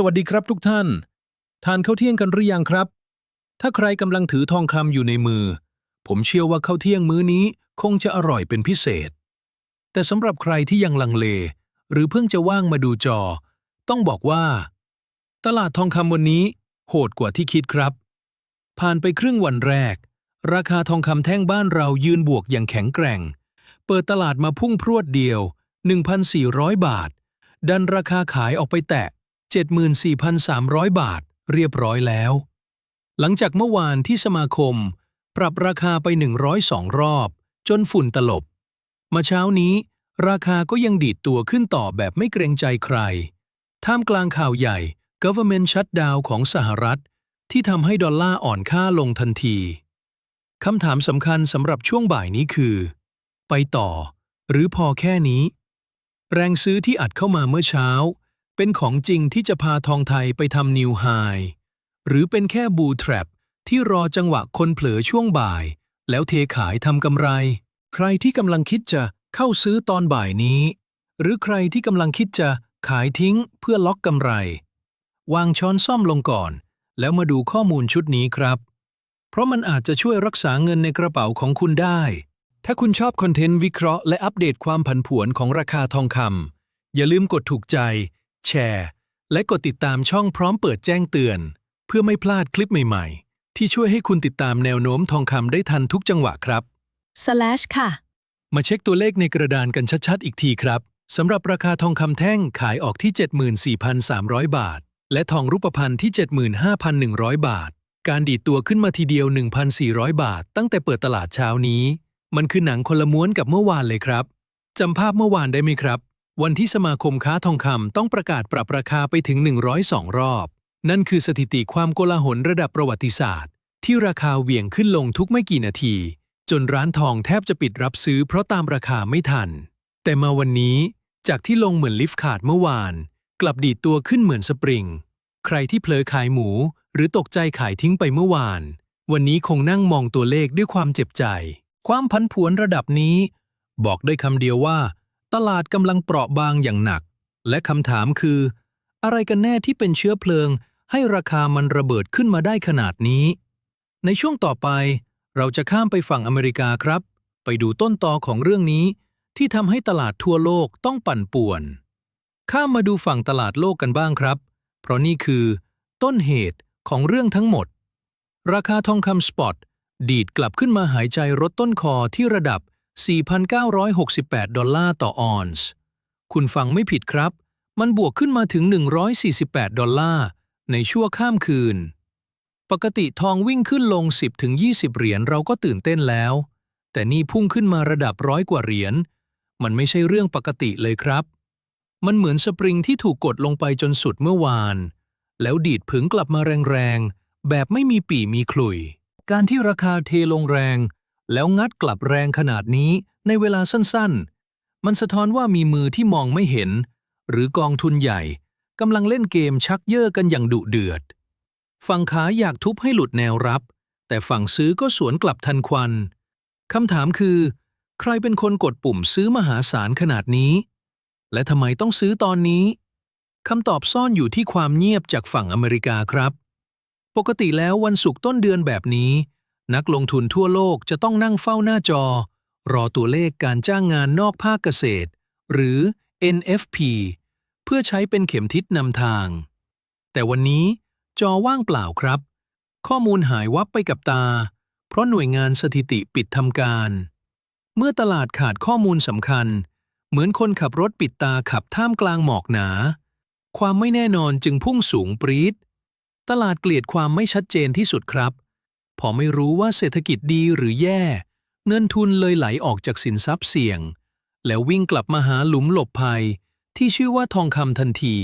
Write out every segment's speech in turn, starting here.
สวัสดีครับทุกท่าน ทานข้าวเที่ยงกันหรือยังครับ ถ้าใครกำลังถือทองคำอยู่ในมือ ผมเชื่อว่าข้าวเที่ยงมื้อนี้คงจะอร่อยเป็นพิเศษ แต่สำหรับใครที่ยังลังเล หรือเพิ่งจะว่างมาดูจอ ต้องบอกว่า ตลาดทองคำวันนี้ โหดกว่าที่คิดครับ ผ่านไปครึ่งวันแรก ราคาทองคำแท่งบ้านเรายืนบวกอย่างแข็งแกร่ง เปิดตลาดมาพุ่งพรวดเดียว 1,400 บาท ดันราคาขายออกไปแตะ 74,300 บาท เรียบร้อยแล้ว หลังจากเมื่อวานที่สมาคม ปรับราคาไป 102 รอบ จนฝุ่นตลบ มาเช้านี้ ราคาก็ยังดีดตัวขึ้นต่อแบบไม่เกรงใจใคร ท่ามกลางข่าวใหญ่ Government Shutdown ของสหรัฐ ที่ทำให้ดอลลาร์อ่อนค่าลงทันทีคำถามสำคัญสำหรับช่วงบ่ายนี้คือ ไปต่อ หรือพอแค่นี้ แรงซื้อที่อัดเข้ามาเมื่อเช้า เป็นของจริงที่จะพาทองไทยไปทำนิวไฮหรือเป็นแค่บูทร a ปที่รอจังหวะคนเผลอช่วงบ่าย แล้วเทขายทำกำไร ใครที่กำลังคิดจะเข้าซื้อตอนบ่ายนี้ หรือใครที่กำลังคิดจะขายทิ้งเพื่อล็อกกำไร วางช้อนซ่อมลงก่อน แล้วมาดูข้อมูลชุดนี้ครับ เพราะมันอาจจะช่วยรักษาเงินในกระเป๋าของคุณได้ ถ้าคุณชอบคอนเทนต์วิเคราะห์และอัปเดตความผันผวนของราคาทองคำอย่าลืมกดถูกใจ แชร์ และกดติดตามช่องพร้อมเปิดแจ้งเตือน เพื่อไม่พลาดคลิปใหม่ๆ ที่ช่วยให้คุณติดตามแนวโน้มทองคำได้ทันทุกจังหวะครับ slash ค่ะ มาเช็คตัวเลขในกระดานกันชัดๆ อีกทีครับสำหรับราคาทองคำแท่งขายออกที่ 74,300 บาท และทองรูปพรรณที่ 75,100 บาท การดีดตัวขึ้นมาทีเดียว 1,400 บาท ตั้งแต่เปิดตลาดเช้านี้ มันคือหนังคนละม้วนกับเมื่อวานเลยครับจำภาพเมื่อวานได้ไหมครับ วันที่สมาคมค้าทองคำต้องประกาศปรับราคาไปถึง 102 รอบ นั่นคือสถิติความโกลาหลระดับประวัติศาสตร์ ที่ราคาเหวี่ยงขึ้นลงทุกไม่กี่นาที จนร้านทองแทบจะปิดรับซื้อเพราะตามราคาไม่ทัน แต่มาวันนี้ จากที่ลงเหมือนลิฟต์ขาดเมื่อวาน กลับดีดตัวขึ้นเหมือนสปริง ใครที่เผลอขายหมู หรือตกใจขายทิ้งไปเมื่อวาน วันนี้คงนั่งมองตัวเลขด้วยความเจ็บใจ ความพันผวนระดับนี้ บอกได้คำเดียวว่า ตลาดกำลังเปราะบางอย่างหนัก และคำถามคือ อะไรกันแน่ที่เป็นเชื้อเพลิง ให้ราคามันระเบิดขึ้นมาได้ขนาดนี้ ในช่วงต่อไป เราจะข้ามไปฝั่งอเมริกาครับ ไปดูต้นตอของเรื่องนี้ ที่ทำให้ตลาดทั่วโลกต้องปั่นป่วน ข้ามมาดูฝั่งตลาดโลกกันบ้างครับ เพราะนี่คือ ต้นเหตุของเรื่องทั้งหมด ราคาทองคำสปอตดีดกลับขึ้นมาหายใจรถต้นคอที่ระดับ 4,968 ดอลลาร์ต่อออนซ์ คุณฟังไม่ผิดครับ มันบวกขึ้นมาถึง 148 ดอลลาร์ ในชั่วข้ามคืน ปกติทองวิ่งขึ้นลง 10-20 เหรียญเราก็ตื่นเต้นแล้ว แต่นี่พุ่งขึ้นมาระดับร้อยกว่าเหรียญ มันไม่ใช่เรื่องปกติเลยครับ มันเหมือนสปริงที่ถูกกดลงไปจนสุดเมื่อวาน แล้วดีดผึงกลับมาแรงๆ แบบไม่มีปีมีขลุย การที่ราคาเทลงแรง แล้วงัดกลับแรงขนาดนี้ในเวลาสั้นๆ มันสะท้อนว่ามีมือที่มองไม่เห็น หรือกองทุนใหญ่กำลังเล่นเกมชักเย่อกันอย่างดุเดือด ฝั่งขายอยากทุบให้หลุดแนวรับ แต่ฝั่งซื้อก็สวนกลับทันควันคำถามคือ ใครเป็นคนกดปุ่มซื้อมหาศาลขนาดนี้ และทำไมต้องซื้อตอนนี้คำตอบซ่อนอยู่ที่ความเงียบจากฝั่งอเมริกาครับ ปกติแล้ววันศุกร์ต้นเดือนแบบนี้ นักลงทุนทั่วโลกจะต้องนั่งเฝ้าหน้าจอ รอตัวเลขการจ้างงานนอกภาคเกษตร หรือ NFP เพื่อใช้เป็นเข็มทิศนำทาง แต่วันนี้จอว่างเปล่าครับ ข้อมูลหายวับไปกับตา เพราะหน่วยงานสถิติปิดทำการ เมื่อตลาดขาดข้อมูลสำคัญ เหมือนคนขับรถปิดตาขับท่ามกลางหมอกหนา ความไม่แน่นอนจึงพุ่งสูงปรีดตลาดเกลียดความไม่ชัดเจนที่สุดครับ พอไม่รู้ว่าเศรษฐกิจดีหรือแย่ เงินทุนเลยไหลออกจากสินทรัพย์เสี่ยง แล้ววิ่งกลับมาหาหลุมหลบภัย ที่ชื่อว่าทองคำทันที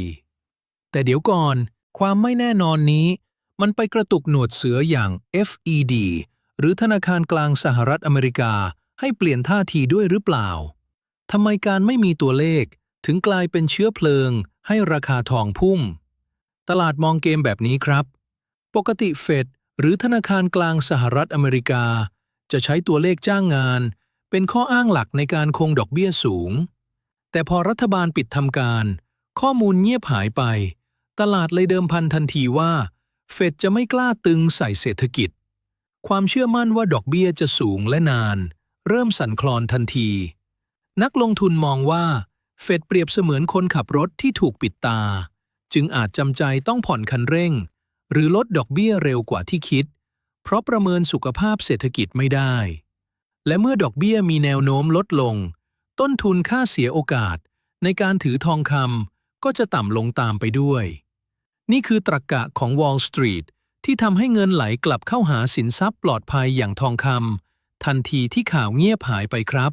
แต่เดี๋ยวก่อน ความไม่แน่นอนนี้ มันไปกระตุกหนวดเสืออย่าง FED หรือธนาคารกลางสหรัฐอเมริกาให้เปลี่ยนท่าทีด้วยหรือเปล่าทำไมการไม่มีตัวเลขถึงกลายเป็นเชื้อเพลิง ให้ราคาทองพุ่งตลาดมองเกมแบบนี้ครับ ปกติเฟด หรือธนาคารกลางสหรัฐอเมริกา จะใช้ตัวเลขจ้างงาน เป็นข้ออ้างหลักในการคงดอกเบี้ยสูง แต่พอรัฐบาลปิดทำการ ข้อมูลเงียบหายไป ตลาดเลยเดิมพันทันทีว่า เฟดจะไม่กล้าตึงใส่เศรษฐกิจ ความเชื่อมั่นว่าดอกเบี้ยจะสูงและนาน เริ่มสั่นคลอนทันที นักลงทุนมองว่า เฟดเปรียบเสมือนคนขับรถที่ถูกปิดตา จึงอาจจำใจต้องผ่อนคันเร่ง หรือลดดอกเบี้ยเร็วกว่าที่คิด เพราะประเมินสุขภาพเศรษฐกิจไม่ได้ และเมื่อดอกเบี้ยมีแนวโน้มลดลง ต้นทุนค่าเสียโอกาส ในการถือทองคำก็จะต่ำลงตามไปด้วย นี่คือตรรกกะของ Wall Street ที่ทำให้เงินไหลกลับเข้าหาสินทรัพย์ปลอดภัยอย่างทองคำทันทีที่ข่าวเงียบหายไปครับ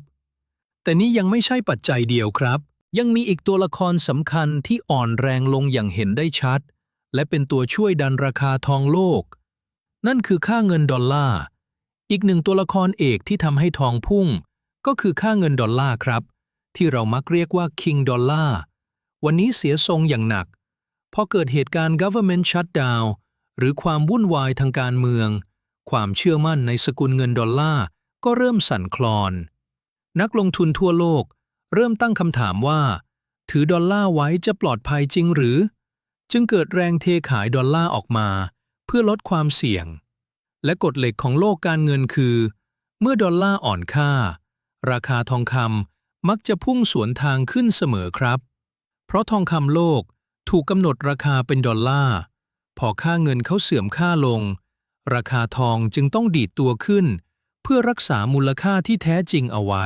แต่นี่ยังไม่ใช่ปัจจัยเดียวครับ ยังมีอีกตัวละครสำคัญที่อ่อนแรงลงอย่างเห็นได้ชัด และเป็นตัวช่วยดันราคาทองโลก นั่นคือค่าเงินดอลลาร์ อีกหนึ่งตัวละครเอกที่ทำให้ทองพุ่ง ก็คือค่าเงินดอลลาร์ครับ ที่เรามักเรียกว่า King ดอลลาร์ วันนี้เสียทรงอย่างหนัก พอเกิดเหตุการณ์ government shutdown หรือความวุ่นวายทางการเมือง ความเชื่อมั่นในสกุลเงินดอลลาร์ก็เริ่มสั่นคลอน นักลงทุนทั่วโลกเริ่มตั้งคำถามว่า ถือดอลลาร์ไว้จะปลอดภัยจริงหรือ จึงเกิดแรงเทขายดอลลาร์ออกมา เพื่อลดความเสี่ยง และกฎเหล็กของโลกการเงินคือ เมื่อดอลลาร์อ่อนค่า ราคาทองคำมักจะพุ่งสวนทางขึ้นเสมอครับ เพราะทองคำโลกถูกกำหนดราคาเป็นดอลลาร์ พอค่าเงินเขาเสื่อมค่าลง ราคาทองจึงต้องดีดตัวขึ้น เพื่อรักษามูลค่าที่แท้จริงเอาไว้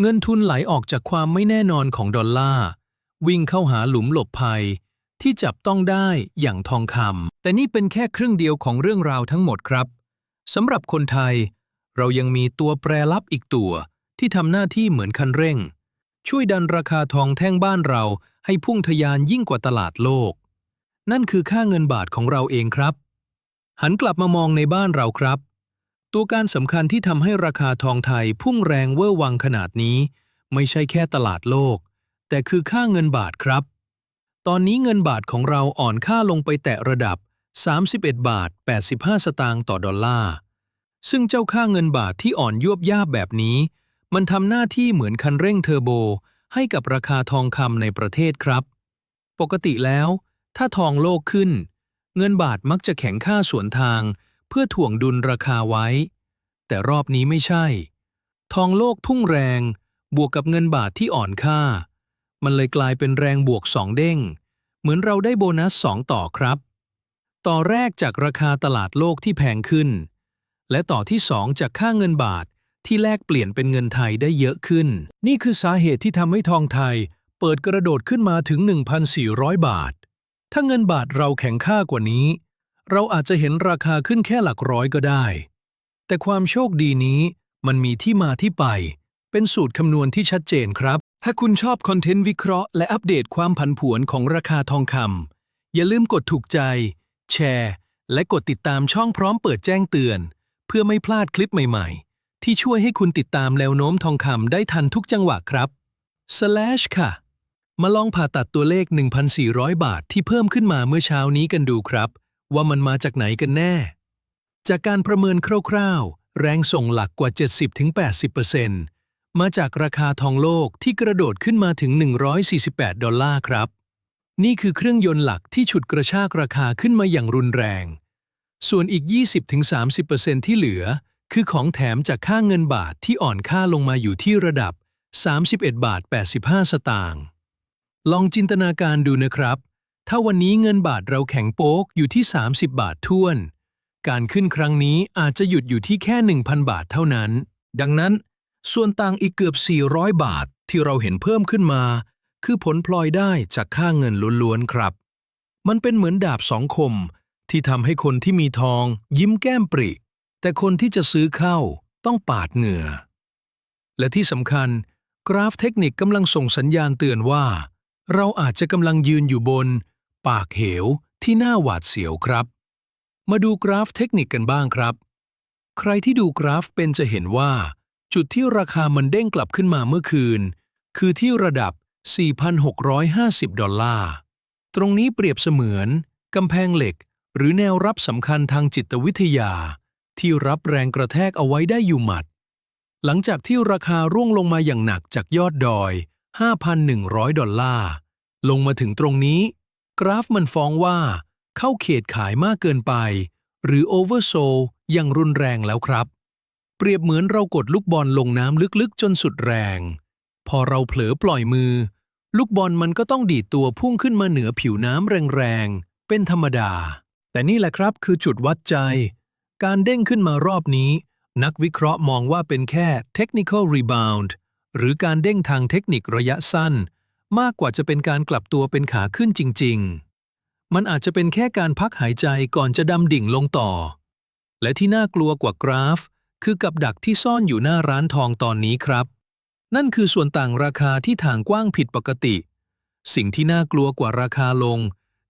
เงินทุนไหลออกจากความไม่แน่นอนของดอลลาร์วิ่งเข้าหาหลุมหลบภัย ที่จับต้องได้อย่างทองคำแต่นี่เป็นแค่ครึ่งเดียวของเรื่องราวทั้งหมดครับสำหรับคนไทย เรายังมีตัวแปรลับอีกตัว ที่ทำหน้าที่เหมือนคันเร่ง ช่วยดันราคาทองแท่งบ้านเราให้พุ่งทะยานยิ่งกว่าตลาดโลก นั่นคือค่าเงินบาทของเราเองครับ หันกลับมามองในบ้านเราครับ ตัวการสำคัญที่ทำให้ราคาทองไทยพุ่งแรงเวอร์วังขนาดนี้ ไม่ใช่แค่ตลาดโลก แต่คือค่าเงินบาทครับ ตอนนี้เงินบาทของเราอ่อนค่าลงไปแตะระดับ 31 บาท 85 สตางค์ต่อดอลลาร์ ซึ่งเจ้าค่าเงินบาทที่อ่อนยวบยาบแบบนี้ มันทำหน้าที่เหมือนคันเร่งเทอร์โบ ให้กับราคาทองคำในประเทศครับ ปกติแล้ว ถ้าทองโลกขึ้น เงินบาทมักจะแข็งค่าสวนทาง เพื่อถ่วงดุลราคาไว้ แต่รอบนี้ไม่ใช่ ทองโลกพุ่งแรง บวกกับเงินบาทที่อ่อนค่า มันเลยกลายเป็นแรงบวกสองเด้ง เหมือนเราได้โบนัสสองต่อครับ ต่อแรกจากราคาตลาดโลกที่แพงขึ้น และต่อที่สองจากค่าเงินบาทที่แลกเปลี่ยนเป็นเงินไทยได้เยอะขึ้น นี่คือสาเหตุที่ทำให้ทองไทย เปิดกระโดดขึ้นมาถึง 1,400 บาท ถ้าเงินบาทเราแข็งค่ากว่านี้ เราอาจจะเห็นราคาขึ้นแค่หลักร้อยก็ได้ แต่ความโชคดีนี้มันมีที่มาที่ไป เป็นสูตรคำนวณที่ชัดเจนครับ ถ้าคุณชอบคอนเทนต์วิเคราะห์และอัปเดตความผันผวนของราคาทองคำอย่าลืมกดถูกใจ แชร์ และกดติดตามช่องพร้อมเปิดแจ้งเตือน เพื่อไม่พลาดคลิปใหม่ๆ ที่ช่วยให้คุณติดตามแนวโน้มทองคำได้ทันทุกจังหวะครับ slash ค่ะ มาลองผ่าตัดตัวเลข 1,400 บาทที่เพิ่มขึ้นมาเมื่อเช้านี้กันดูครับ ว่ามันมาจากไหนกันแน่ จากการประเมินคร่าวๆ แรงส่งหลักกว่า 70-80% มาจากราคาทองโลกที่กระโดดขึ้นมาถึง 148 ดอลลาร์ครับ นี่คือเครื่องยนต์หลักที่ฉุดกระชากราคาขึ้นมาอย่างรุนแรง ส่วนอีก 20-30%ที่เหลือ คือของแถมจากค่าเงินบาทที่อ่อนค่าลงมาอยู่ที่ระดับ 31 บาท 85 สตางค์ลองจินตนาการดูนะครับ ถ้าวันนี้เงินบาทเราแข็งโป๊กอยู่ที่ 30 บาทท้วน การขึ้นครั้งนี้อาจจะหยุดอยู่ที่แค่ 1,000 บาทเท่านั้น ดังนั้น ส่วนต่างอีกเกือบ 400 บาทที่เราเห็นเพิ่มขึ้นมา คือผลพลอยได้จากค่าเงินล้วนๆครับ มันเป็นเหมือนดาบสองคม ที่ทำให้คนที่มีทองยิ้มแก้มปริ แต่คนที่จะซื้อเข้าต้องปาดเหงื่อ และที่สำคัญ กราฟเทคนิคกำลังส่งสัญญาณเตือนว่า เราอาจจะกำลังยืนอยู่บน ปากเหวที่น่าหวาดเสียวครับ มาดูกราฟเทคนิคกันบ้างครับ ใครที่ดูกราฟเป็นจะเห็นว่า จุดที่ราคามันเด้งกลับขึ้นมาเมื่อคืน คือที่ระดับ 4,650 ดอลลาร์ ตรงนี้เปรียบเสมือนกำแพงเหล็ก หรือแนวรับสำคัญทางจิตวิทยา ที่รับแรงกระแทกเอาไว้ได้อยู่หมัด หลังจากที่ราคาร่วงลงมาอย่างหนักจากยอดดอย 5,100 ดอลลาร์ ลงมาถึงตรงนี้ กราฟมันฟ้องว่า เข้าเขตขายมากเกินไป หรือโอเวอร์โซอย่างรุนแรงแล้วครับ เปรียบเหมือนเรากดลูกบอลลงน้ำลึกๆ จนสุดแรง พอเราเผลอปล่อยมือ ลูกบอลมันก็ต้องดีดตัวพุ่งขึ้นมาเหนือผิวน้ำแรงๆ เป็นธรรมดา แต่นี่แหละครับคือจุดวัดใจ การเด้งขึ้นมารอบนี้ นักวิเคราะห์มองว่าเป็นแค่ technical rebound หรือการเด้งทางเทคนิคระยะสั้น มากกว่าจะเป็นการกลับตัวเป็นขาขึ้นจริง ๆ มันอาจจะเป็นแค่การพักหายใจก่อนจะดำดิ่งลงต่อ และที่น่ากลัวกว่ากราฟ คือกับดักที่ซ่อนอยู่หน้าร้านทองตอนนี้ครับ นั่นคือส่วนต่างราคาที่ถ่างกว้างผิดปกติ สิ่งที่น่ากลัวกว่าราคาลง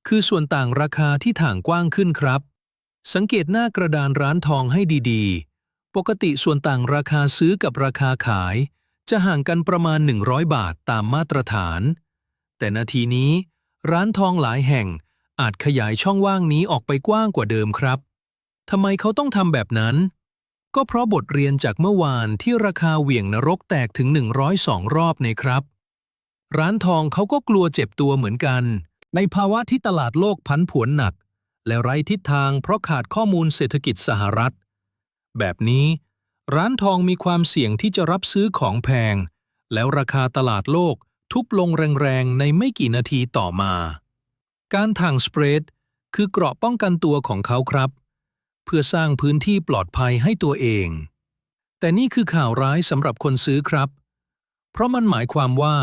คือส่วนต่างราคาที่ถ่างกว้างขึ้นครับ สังเกตหน้ากระดานร้านทองให้ดีๆ ปกติส่วนต่างราคาซื้อกับราคาขาย จะห่างกันประมาณ 100 บาทตามมาตรฐาน แต่นาทีนี้ ร้านทองหลายแห่งอาจขยายช่องว่างนี้ออกไปกว้างกว่าเดิมครับทำไมเขาต้องทำแบบนั้น ก็เพราะบทเรียนจากเมื่อวานที่ราคาเหวี่ยงนรกแตกถึง 102 รอบในครับ ร้านทองเขาก็กลัวเจ็บตัวเหมือนกัน ในภาวะที่ตลาดโลกพันผวนหนัก และไร้ทิศทางเพราะขาดข้อมูลเศรษฐกิจสหรัฐ แบบนี้ ร้านทองมีความเสี่ยงที่จะรับซื้อของแพง แล้วราคาตลาดโลกทุบลงแรงๆในไม่กี่นาทีต่อมา การถ่างสเปรด คือเกราะป้องกันตัวของเขาครับ เพื่อสร้างพื้นที่ปลอดภัยให้ตัวเอง แต่นี่คือข่าวร้ายสำหรับคนซื้อครับ เพราะมันหมายความว่า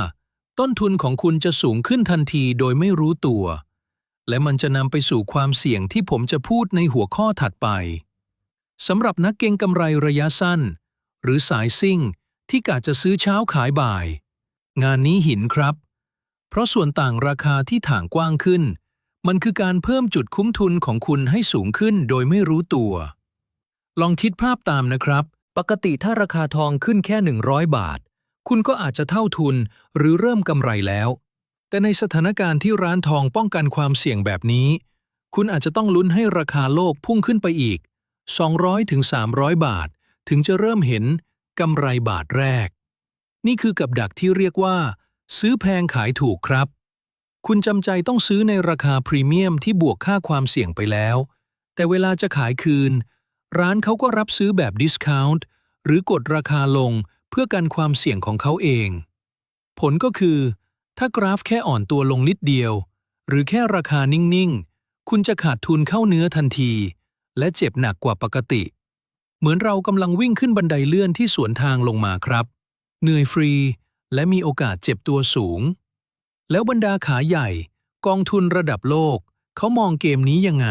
ต้นทุนของคุณจะสูงขึ้นทันทีโดยไม่รู้ตัว และมันจะนำไปสู่ความเสี่ยงที่ผมจะพูดในหัวข้อถัดไปสำหรับนักเก็งกำไรระยะสั้น หรือสายซิ่งที่กะจะซื้อเช้าขายบ่าย งานนี้หินครับ เพราะส่วนต่างราคาที่ถ่างกว้างขึ้น มันคือการเพิ่มจุดคุ้มทุนของคุณให้สูงขึ้นโดยไม่รู้ตัว ลองคิดภาพตามนะครับ ปกติถ้าราคาทองขึ้นแค่ 100 บาท คุณก็อาจจะเท่าทุนหรือเริ่มกำไรแล้ว แต่ในสถานการณ์ที่ร้านทองป้องกันความเสี่ยงแบบนี้ คุณอาจจะต้องลุ้นให้ราคาโลกพุ่งขึ้นไปอีก 200ถึง300 บาท ถึงจะเริ่มเห็นกำไรบาทแรก นี่คือกับดักที่เรียกว่า ซื้อแพงขายถูกครับ คุณจำใจต้องซื้อในราคาพรีเมียมที่บวกค่าความเสี่ยงไปแล้ว แต่เวลาจะขายคืน ร้านเขาก็รับซื้อแบบดิสคาวน์หรือกดราคาลงเพื่อกันความเสี่ยงของเขาเอง ผลก็คือ ถ้ากราฟแค่อ่อนตัวลงนิดเดียว หรือแค่ราคานิ่ง ๆ คุณจะขาดทุนเข้าเนื้อทันที และเจ็บหนักกว่าปกติ เหมือนเรากำลังวิ่งขึ้นบันไดเลื่อนที่สวนทางลงมาครับ เหนื่อยฟรี และมีโอกาสเจ็บตัวสูง แล้วบรรดาขาใหญ่ กองทุนระดับโลก เขามองเกมนี้ยังไง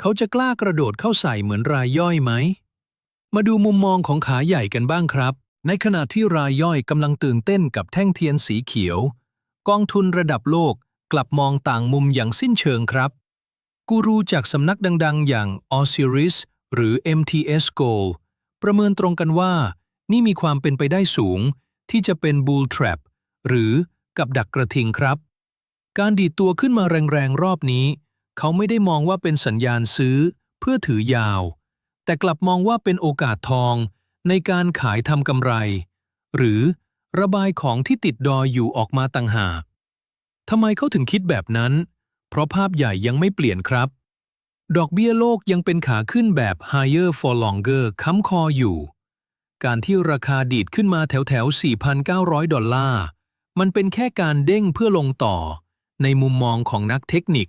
เขาจะกล้ากระโดดเข้าใส่เหมือนรายย่อยไหม มาดูมุมมองของขาใหญ่กันบ้างครับ ในขณะที่รายย่อยกำลังตื่นเต้นกับแท่งเทียนสีเขียว กองทุนระดับโลกกลับมองต่างมุมอย่างสิ้นเชิงครับ กูรูจากสำนักดัง ๆ อย่าง Osiris หรือ MTS Gold ประเมินตรงกันว่า นี่มีความเป็นไปได้สูง ที่จะเป็น bull trap หรือ กับดักกระทิงครับ การดีดตัวขึ้นมาแรงๆ รอบนี้ เขาไม่ได้มองว่าเป็นสัญญาณซื้อเพื่อถือยาว แต่กลับมองว่าเป็นโอกาสทองในการขายทำกำไร หรือระบายของที่ติดดอยอยู่ออกมาต่างหากทำไมเขาถึงคิดแบบนั้น เพราะภาพใหญ่ยังไม่เปลี่ยนครับ ดอกเบี้ยโลกยังเป็นขาขึ้นแบบ higher for longer ค้ำคออยู่ การที่ราคาดีดขึ้นมาแถวแถว 4,900 ดอลลาร์ มันเป็นแค่การเด้งเพื่อลงต่อในมุมมองของนักเทคนิค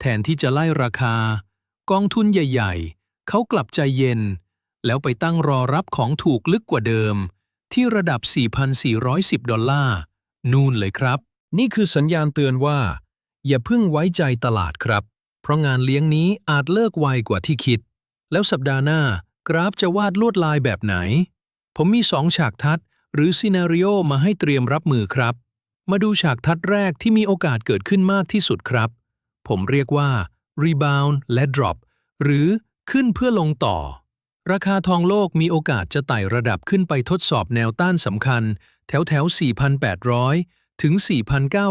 แทนที่จะไล่ราคา กองทุนใหญ่ ๆ เขากลับใจเย็น แล้วไปตั้งรอรับของถูกลึกกว่าเดิม ที่ระดับ 4,410 ดอลลาร์ นู่นเลยครับ นี่คือสัญญาณเตือนว่า อย่าเพิ่งไว้ใจตลาดครับ เพราะงานเลี้ยงนี้อาจเลิกไวกว่าที่คิด แล้วสัปดาห์หน้ากราฟจะวาดลวดลายแบบไหน ผมมีสองฉากทัด หรือซีนารีโอมาให้เตรียมรับมือครับ มาดูฉากทัดแรกที่มีโอกาสเกิดขึ้นมากที่สุดครับ ผมเรียกว่า rebound และ drop หรือขึ้นเพื่อลงต่อ ราคาทองโลกมีโอกาสจะไต่ระดับขึ้นไปทดสอบแนวต้านสำคัญ แถวแถว 4,800 ถึง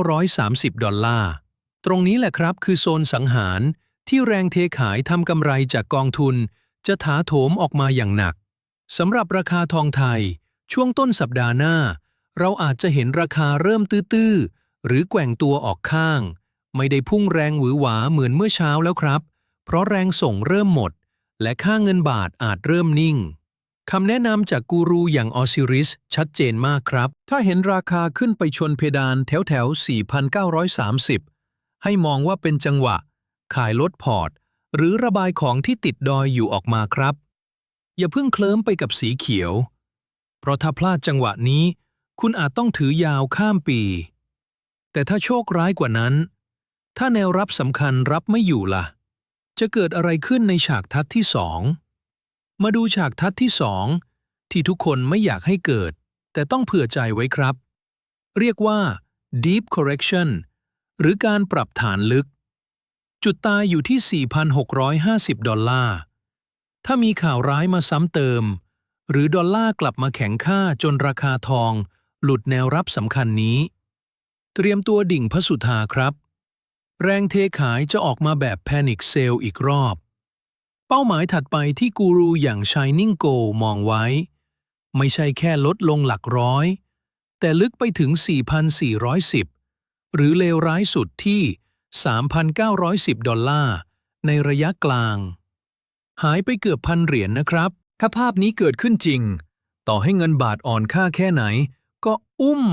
4,930 ดอลลาร์ ตรงนี้แหละครับคือโซนสังหารที่แรงเทขายทำกำไรจากกองทุน จะถาโถมออกมาอย่างหนักสำหรับราคาทองไทย ช่วงต้นสัปดาห์หน้า เราอาจจะเห็นราคาเริ่มตื้อๆ หรือแกว่งตัวออกข้าง ไม่ได้พุ่งแรงหวือหวาเหมือนเมื่อเช้าแล้วครับ เพราะแรงส่งเริ่มหมด และค่าเงินบาทอาจเริ่มนิ่งคำแนะนำจากกูรูอย่างออซิริสชัดเจนมากครับ ถ้าเห็นราคาขึ้นไปชนเพดานแถวแถว 4,930 ให้มองว่าเป็นจังหวะ ขายลดพอร์ต หรือระบายของที่ติดดอยอยู่ออกมาครับ อย่าเพิ่งเคลิ้มไปกับสีเขียว เพราะถ้าพลาดจังหวะนี้ คุณอาจต้องถือยาวข้ามปี แต่ถ้าโชคร้ายกว่านั้น ถ้าแนวรับสำคัญรับไม่อยู่ล่ะ จะเกิดอะไรขึ้นในฉากทัศน์ที่สอง มาดูฉากทัศน์ที่สองที่ทุกคนไม่อยากให้เกิด แต่ต้องเผื่อใจไว้ครับ เรียกว่า deep correction หรือการปรับฐานลึก จุดตายอยู่ที่ 4,650 ดอลลาร์ ถ้ามีข่าวร้ายมาซ้ำเติม หรือดอลลาร์กลับมาแข็งค่าจนราคาทอง หลุดแนวรับสำคัญนี้ เตรียมตัวดิ่งพระสุธาครับ แรงเทขายจะออกมาแบบแพนิคเซลอีกรอบ เป้าหมายถัดไปที่กูรูอย่าง Shining Go มองไว้ ไม่ใช่แค่ลดลงหลักร้อย แต่ลึกไปถึง 4,410 หรือเลวร้ายสุดที่ 3,910 ดอลลาร์ในระยะกลาง หายไปเกือบพันเหรียญนะครับ ถ้าภาพนี้เกิดขึ้นจริง ต่อให้เงินบาทอ่อนค่าแค่ไหน ก็อุ้ม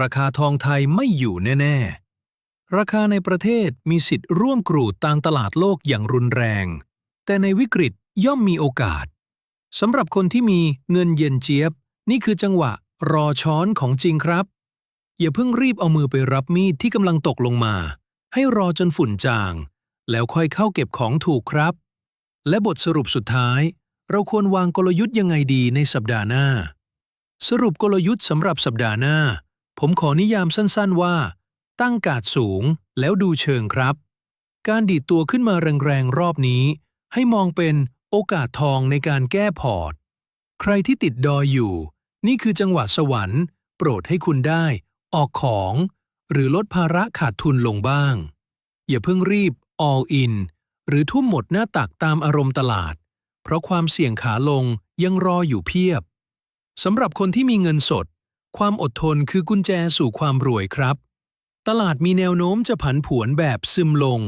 ราคาทองไทยไม่อยู่แน่ๆ ราคาในประเทศมีสิทธิ์ร่วมกรูดตามตลาดโลกอย่างรุนแรง แต่ในวิกฤตย่อมมีโอกาสสำหรับคนที่มีเงินเย็นเจี๊ยบ นี่คือจังหวะรอช้อนของจริงครับ อย่าเพิ่งรีบเอามือไปรับมีดที่กำลังตกลงมา ให้รอจนฝุ่นจาง แล้วค่อยเข้าเก็บของถูกครับ และบทสรุปสุดท้าย เราควรวางกลยุทธ์ยังไงดีในสัปดาห์หน้า สรุปกลยุทธ์สำหรับสัปดาห์หน้า ผมขอนิยามสั้นๆว่า ตั้งกาดสูงแล้วดูเชิงครับ การดีดตัวขึ้นมาแรงๆรอบนี้ ให้มองเป็นโอกาสทองในการแก้พอร์ต ใครที่ติดดอยอยู่ นี่คือจังหวะสวรรค์ โปรดให้คุณได้ ออกของ หรือลดภาระขาดทุนลงบ้าง อย่าเพิ่งรีบ all in หรือทุ่มหมดหน้าตักตามอารมณ์ตลาด เพราะความเสี่ยงขาลงยังรออยู่เพียบสำหรับคนที่มีเงินสด ความอดทนคือกุญแจสู่ความรวยครับ ตลาดมีแนวโน้มจะผันผวนแบบซึมลง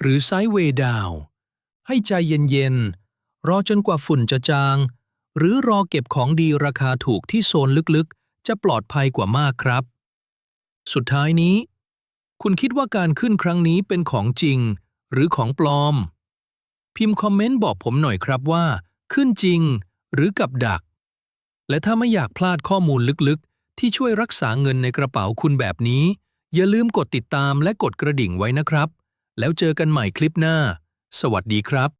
หรือไซด์เวย์ดาวให้ใจเย็นๆ รอจนกว่าฝุ่นจะจาง หรือรอเก็บของดีราคาถูกที่โซนลึกๆ จะปลอดภัยกว่ามากครับ สุดท้ายนี้ คุณคิดว่าการขึ้นครั้งนี้เป็นของจริง หรือของปลอม พิมพ์คอมเมนต์บอกผมหน่อยครับว่า ขึ้นจริง หรือกับดัก และถ้าไม่อยากพลาดข้อมูลลึกๆ ที่ช่วยรักษาเงินในกระเป๋าคุณแบบนี้ อย่าลืมกดติดตามและกดกระดิ่งไว้นะครับ แล้วเจอกันใหม่คลิปหน้า สวัสดีครับ